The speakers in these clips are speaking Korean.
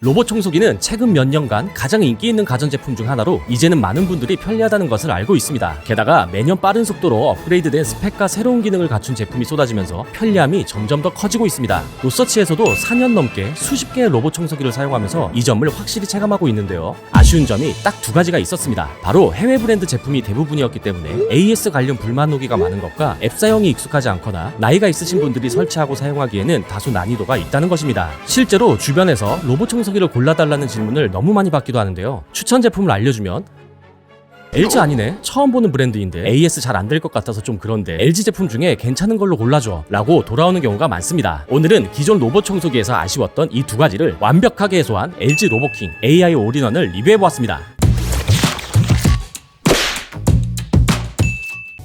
로봇 청소기는 최근 몇 년간 가장 인기 있는 가전제품 중 하나로 이제는 많은 분들이 편리하다는 것을 알고 있습니다. 게다가 매년 빠른 속도로 업그레이드된 스펙과 새로운 기능을 갖춘 제품이 쏟아지면서 편리함이 점점 더 커지고 있습니다. 노서치에서도 4년 넘게 수십 개의 로봇 청소기를 사용하면서 이 점을 확실히 체감하고 있는데요. 아쉬운 점이 딱 두 가지가 있었습니다. 바로 해외 브랜드 제품이 대부분이었기 때문에 AS 관련 불만 후기가 많은 것과 앱 사용이 익숙하지 않거나 나이가 있으신 분들이 설치하고 사용하기에는 다소 난이도가 있다는 것입니다. 실제로 주변에서 로봇 청소기 를 골라달라는 질문을 너무 많이 받기도 하는데요. 추천 제품을 알려주면 LG 아니네. 처음 보는 브랜드인데 AS 잘 안 될 것 같아서 좀 그런데 LG 제품 중에 괜찮은 걸로 골라줘 라고 돌아오는 경우가 많습니다. 오늘은 기존 로봇 청소기에서 아쉬웠던 이 두 가지를 완벽하게 해소한 LG 로보킹 AI 올인원을 리뷰해보았습니다.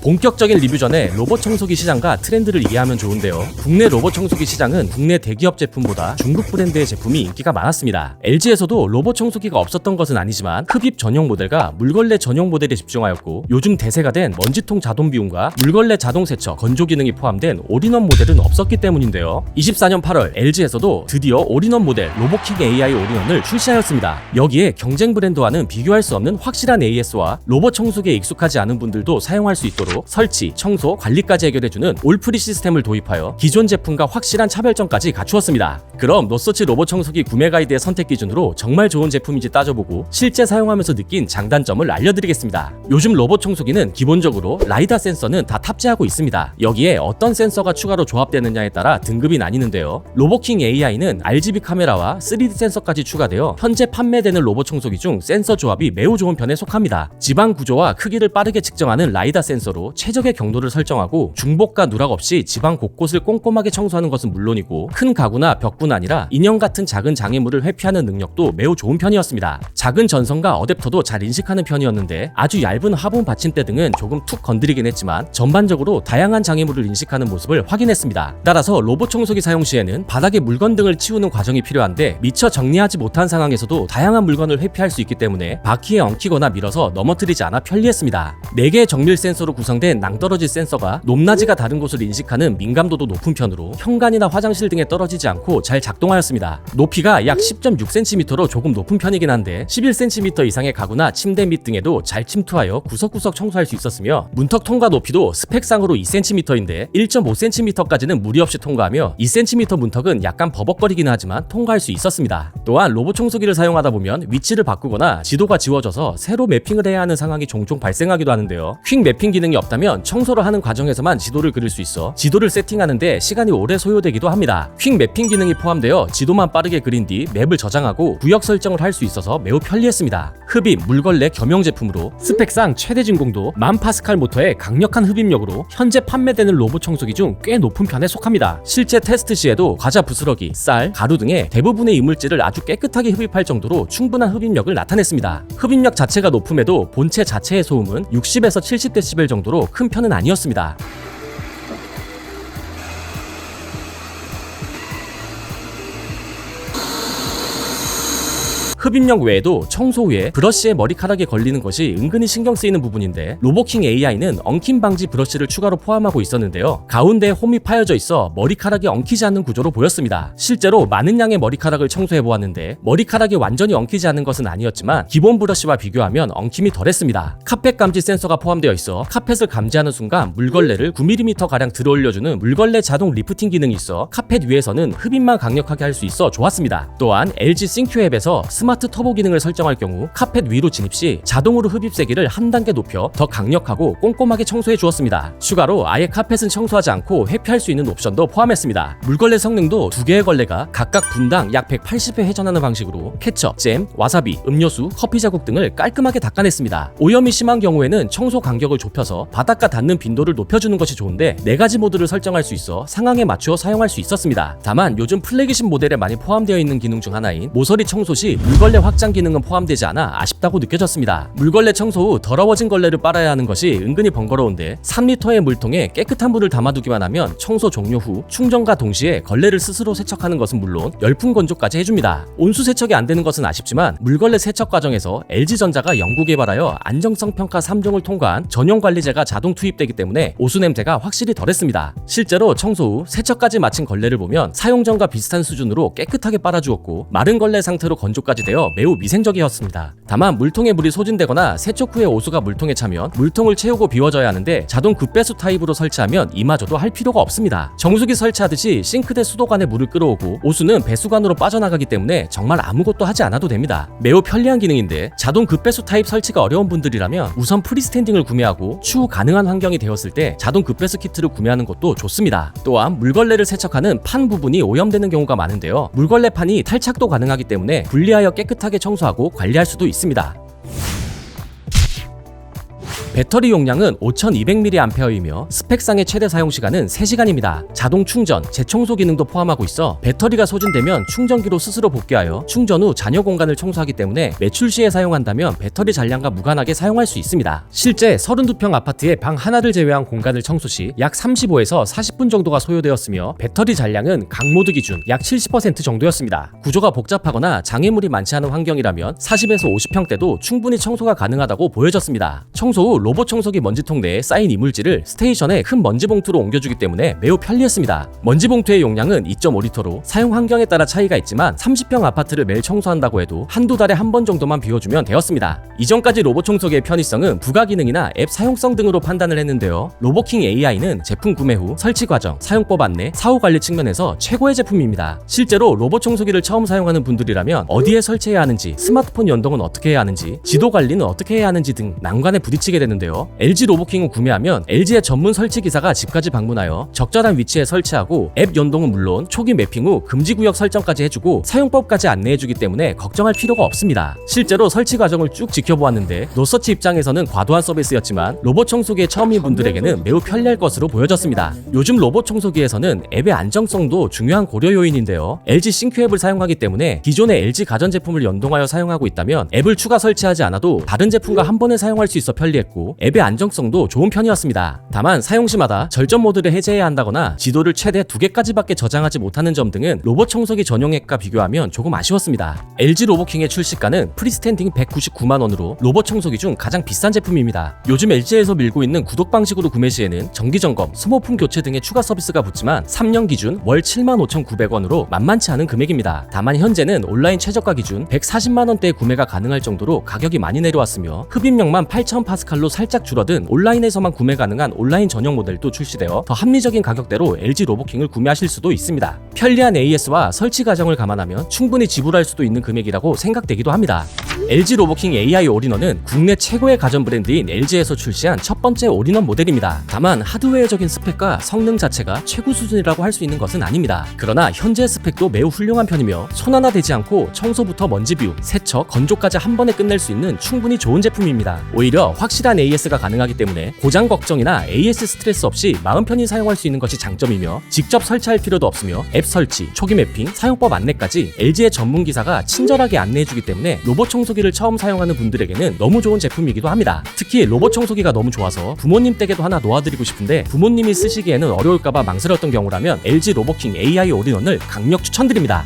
본격적인 리뷰 전에 로봇 청소기 시장과 트렌드를 이해하면 좋은데요. 국내 로봇 청소기 시장은 국내 대기업 제품보다 중국 브랜드의 제품이 인기가 많았습니다. LG에서도 로봇 청소기가 없었던 것은 아니지만 흡입 전용 모델과 물걸레 전용 모델에 집중하였고 요즘 대세가 된 먼지통 자동 비움과 물걸레 자동 세척, 건조 기능이 포함된 올인원 모델은 없었기 때문인데요. 24년 8월 LG에서도 드디어 올인원 모델 로보킹 AI 올인원을 출시하였습니다. 여기에 경쟁 브랜드와는 비교할 수 없는 확실한 AS와 로봇 청소기에 익숙하지 않은 분들도 사용할 수 있도록 설치, 청소, 관리까지 해결해주는 올프리 시스템을 도입하여 기존 제품과 확실한 차별점까지 갖추었습니다. 그럼 노서치 로봇 청소기 구매 가이드의 선택 기준으로 정말 좋은 제품인지 따져보고 실제 사용하면서 느낀 장단점을 알려드리겠습니다. 요즘 로봇 청소기는 기본적으로 라이다 센서는 다 탑재하고 있습니다. 여기에 어떤 센서가 추가로 조합되느냐에 따라 등급이 나뉘는데요. 로보킹 AI는 RGB 카메라와 3D 센서까지 추가되어 현재 판매되는 로봇 청소기 중 센서 조합이 매우 좋은 편에 속합니다. 지방 구조와 크기를 빠르게 측정하는 라이다 센서로 최적의 경도를 설정하고 중복과 누락 없이 지방 곳곳을 꼼꼼하게 청소하는 것은 물론이고 큰 가구나 벽뿐 아니라 인형 같은 작은 장애물을 회피하는 능력도 매우 좋은 편이었습니다. 작은 전선과 어댑터도 잘 인식하는 편이었는데 아주 얇은 화분 받침대 등은 조금 툭 건드리긴 했지만 전반적으로 다양한 장애물을 인식하는 모습을 확인했습니다. 따라서 로봇 청소기 사용 시에는 바닥에 물건 등을 치우는 과정이 필요한데 미처 정리하지 못한 상황에서도 다양한 물건을 회피할 수 있기 때문에 바퀴에 엉키거나 밀어서 넘어뜨리지 않아 편리했습니다. 4개의 정밀 센서로 구성 된 낭떠러지 센서가 높낮이가 다른 곳을 인식하는 민감도도 높은 편으로 현관이나 화장실 등에 떨어지지 않고 잘 작동하였습니다. 높이가 약 10.6cm로 조금 높은 편이긴 한데 11cm 이상의 가구나 침대 밑 등에도 잘 침투하여 구석구석 청소할 수 있었으며 문턱 통과 높이도 스펙상으로 2cm인데 1.5cm까지는 무리 없이 통과하며 2cm 문턱은 약간 버벅거리긴 하지만 통과할 수 있었습니다. 또한 로봇 청소기를 사용하다 보면 위치를 바꾸거나 지도가 지워져서 새로 매핑을 해야 하는 상황이 종종 발생하기도 하는데요. 퀵 매핑 기능이 없다면 청소를 하는 과정에서만 지도를 그릴 수 있어 지도를 세팅하는데 시간이 오래 소요되기도 합니다. 퀵 매핑 기능이 포함되어 지도만 빠르게 그린 뒤 맵을 저장하고 구역 설정을 할 수 있어서 매우 편리했습니다. 흡입 물걸레 겸용 제품으로 스펙상 최대 진공도 1000파스칼 모터의 강력한 흡입력으로 현재 판매되는 로봇 청소기 중 꽤 높은 편에 속합니다. 실제 테스트 시에도 과자 부스러기, 쌀, 가루 등의 대부분의 이물질을 아주 깨끗하게 흡입할 정도로 충분한 흡입력을 나타냈습니다. 흡입력 자체가 높음에도 본체 자체의 소음은 60에서 70dB 정도로 큰 편은 아니었습니다. 흡입력 외에도 청소 후에 브러쉬에 머리카락이 걸리는 것이 은근히 신경 쓰이는 부분인데 로보킹 AI는 엉킴 방지 브러쉬를 추가로 포함하고 있었는데요. 가운데 홈이 파여져 있어 머리카락이 엉키지 않는 구조로 보였습니다. 실제로 많은 양의 머리카락을 청소해 보았는데 머리카락이 완전히 엉키지 않는 것은 아니었지만 기본 브러쉬와 비교하면 엉킴이 덜했습니다. 카펫 감지 센서가 포함되어 있어 카펫을 감지하는 순간 물걸레를 9mm 가량 들어올려주는 물걸레 자동 리프팅 기능이 있어 카펫 위에서는 흡입만 강력하게 할 수 있어 좋았습니다. 또한 LG 싱큐 앱에서 스마트 터보 기능을 설정할 경우 카펫 위로 진입 시 자동으로 흡입 세기를 한 단계 높여 더 강력하고 꼼꼼하게 청소해 주었습니다. 추가로 아예 카펫은 청소하지 않고 회피할 수 있는 옵션도 포함했습니다. 물걸레 성능도 두 개의 걸레가 각각 분당 약 180회 회전하는 방식으로 케첩, 잼, 와사비, 음료수, 커피 자국 등을 깔끔하게 닦아냈습니다. 오염이 심한 경우에는 청소 간격을 좁혀서 바닥과 닿는 빈도를 높여주는 것이 좋은데 네 가지 모드를 설정할 수 있어 상황에 맞추어 사용할 수 있었습니다. 다만 요즘 플래그십 모델에 많이 포함되어 있는 기능 중 하나인 모서리 청소 시 물건 물걸레 확장 기능은 포함되지 않아 아쉽다고 느껴졌습니다. 물걸레 청소 후 더러워진 걸레를 빨아야 하는 것이 은근히 번거로운데 3리터의 물통에 깨끗한 물을 담아두기만 하면 청소 종료 후 충전과 동시에 걸레를 스스로 세척하는 것은 물론 열풍 건조까지 해줍니다. 온수 세척이 안 되는 것은 아쉽지만 물걸레 세척 과정에서 LG전자가 연구 개발하여 안정성 평가 3종을 통과한 전용 관리제가 자동 투입되기 때문에 오수 냄새가 확실히 덜했습니다. 실제로 청소 후 세척까지 마친 걸레를 보면 사용 전과 비슷한 수준으로 깨끗하게 빨아주었고 마른 걸레 상태로 건조까지 되어 매우 미생적이었습니다. 다만 물통에 물이 소진되거나 세척 후에 오수가 물통에 차면 물통을 채우고 비워줘야 하는데 자동 급배수 타입으로 설치하면 이마저도 할 필요가 없습니다. 정수기 설치하듯이 싱크대 수도관에 물을 끌어오고 오수는 배수관으로 빠져나가기 때문에 정말 아무것도 하지 않아도 됩니다. 매우 편리한 기능인데 자동 급배수 타입 설치가 어려운 분들이라면 우선 프리스탠딩을 구매하고 추후 가능한 환경이 되었을 때 자동 급배수 키트를 구매하는 것도 좋습니다. 또한 물걸레를 세척하는 판 부분이 오염되는 경우가 많은데요. 물걸레 판이 탈착도 가능하기 때문에 분리하여 깨끗 하게 청소하고 관리할 수도 있습니다. 배터리 용량은 5200mAh이며 스펙상의 최대 사용 시간은 3시간입니다. 자동 충전, 재청소 기능도 포함하고 있어 배터리가 소진되면 충전기로 스스로 복귀하여 충전 후 잔여 공간을 청소하기 때문에 매출 시에 사용한다면 배터리 잔량과 무관하게 사용할 수 있습니다. 실제 32평 아파트의 방 하나를 제외한 공간을 청소 시 약 35에서 40분 정도가 소요되었으며 배터리 잔량은 강모드 기준 약 70% 정도였습니다. 구조가 복잡하거나 장애물이 많지 않은 환경이라면 40에서 50평대도 충분히 청소가 가능하다고 보여졌습니다. 청소 후 로봇 청소기 먼지통 내에 쌓인 이물질을 스테이션에 큰 먼지 봉투로 옮겨주기 때문에 매우 편리했습니다. 먼지 봉투의 용량은 2.5리터로 사용 환경에 따라 차이가 있지만 30평 아파트를 매일 청소한다고 해도 한두 달에 한 번 정도만 비워주면 되었습니다. 이전까지 로봇 청소기의 편의성은 부가 기능이나 앱 사용성 등으로 판단을 했는데요. 로보킹 AI는 제품 구매 후 설치 과정, 사용법 안내, 사후 관리 측면에서 최고의 제품입니다. 실제로 로봇 청소기를 처음 사용하는 분들이라면 어디에 설치해야 하는지, 스마트폰 연동은 어떻게 해야 하는지, 지도 관리는 어떻게 해야 하는지 등 난관에 부딪히게 되는 데요. LG 로보킹을 구매하면 LG의 전문 설치 기사가 집까지 방문하여 적절한 위치에 설치하고 앱 연동은 물론 초기 매핑 후 금지 구역 설정까지 해주고 사용법까지 안내해주기 때문에 걱정할 필요가 없습니다. 실제로 설치 과정을 쭉 지켜보았는데 노서치 입장에서는 과도한 서비스였지만 로봇 청소기의 처음인 분들에게는 매우 편리할 것으로 보여졌습니다. 요즘 로봇 청소기에서는 앱의 안정성도 중요한 고려 요인인데요. LG 싱크 앱을 사용하기 때문에 기존의 LG 가전 제품을 연동하여 사용하고 있다면 앱을 추가 설치하지 않아도 다른 제품과 한 번에 사용할 수 있어 편리했고 앱의 안정성도 좋은 편이었습니다. 다만 사용 시마다 절전 모드를 해제해야 한다거나 지도를 최대 두 개까지밖에 저장하지 못하는 점 등은 로봇 청소기 전용 앱과 비교하면 조금 아쉬웠습니다. LG 로보킹의 출시가는 프리스탠딩 199만 원으로 로봇 청소기 중 가장 비싼 제품입니다. 요즘 LG에서 밀고 있는 구독 방식으로 구매 시에는 정기 점검, 소모품 교체 등의 추가 서비스가 붙지만 3년 기준 월 75,900원으로 만만치 않은 금액입니다. 다만 현재는 온라인 최저가 기준 140만 원대에 구매가 가능할 정도로 가격이 많이 내려왔으며 흡입력만 8,000 파스칼로 살짝 줄어든 온라인에서만 구매 가능한 온라인 전용 모델도 출시되어 더 합리적인 가격대로 LG 로보킹을 구매하실 수도 있습니다. 편리한 AS와 설치 과정을 감안하면 충분히 지불할 수도 있는 금액이라고 생각되기도 합니다. LG 로보킹 AI 올인원은 국내 최고의 가전 브랜드인 LG에서 출시한 첫 번째 올인원 모델입니다. 다만 하드웨어적인 스펙과 성능 자체가 최고 수준이라고 할 수 있는 것은 아닙니다. 그러나 현재 스펙도 매우 훌륭한 편이며 손 하나 대지 않고 청소부터 먼지 비움, 세척, 건조까지 한 번에 끝낼 수 있는 충분히 좋은 제품입니다. 오히려 확실한 AS가 가능하기 때문에 고장 걱정이나 AS 스트레스 없이 마음 편히 사용할 수 있는 것이 장점이며 직접 설치할 필요도 없으며 앱 설치, 초기 매핑, 사용법 안내까지 LG의 전문 기사가 친절하게 안내해주기 때문에 로봇 청소 기를 처음 사용하는 분들에게는 너무 좋은 제품이기도 합니다. 특히 로봇 청소기가 너무 좋아서 부모님 댁에도 하나 놓아드리고 싶은데 부모님이 쓰시기에는 어려울까봐 망설였던 경우라면 LG 로보킹 AI 올인원을 강력 추천드립니다.